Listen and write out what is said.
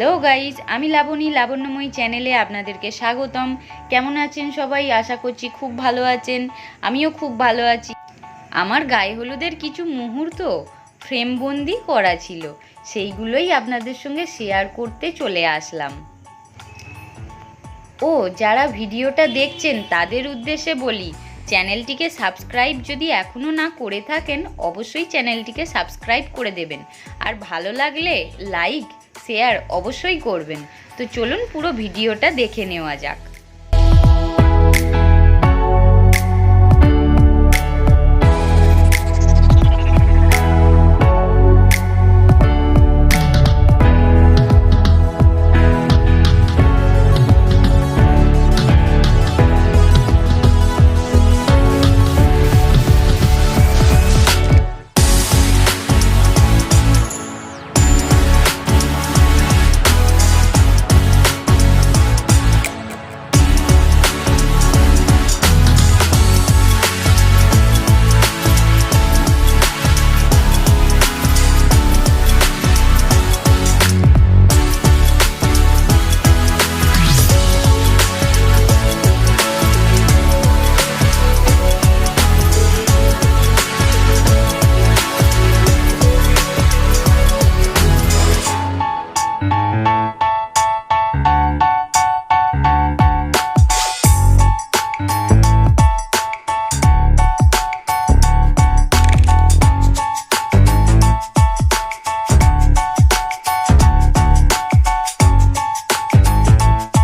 Guys আমি লাবণী, লাবণ্যময়ী চ্যানেলে আপনাদেরকে স্বাগতম। কেমন আছেন সবাই? আশা করছি খুব ভালো আছেন। আমিও খুব ভালো আছি। আমার গায়ে হলুদের কিছু মুহূর্ত ফ্রেমবন্দি করা ছিল, সেইগুলোই আপনাদের সঙ্গে শেয়ার করতে চলে আসলাম। ও, যারা ভিডিওটা দেখছেন, তাদের উদ্দেশ্যে বলি, চ্যানেলটিকে সাবস্ক্রাইব যদি এখনও না করে থাকেন, অবশ্যই চ্যানেলটিকে সাবস্ক্রাইব করে দেবেন। আর ভালো লাগলে লাইক শেয়ার অবশ্যই করবেন। তো চলুন পুরো ভিডিওটা দেখে নেওয়া যাক।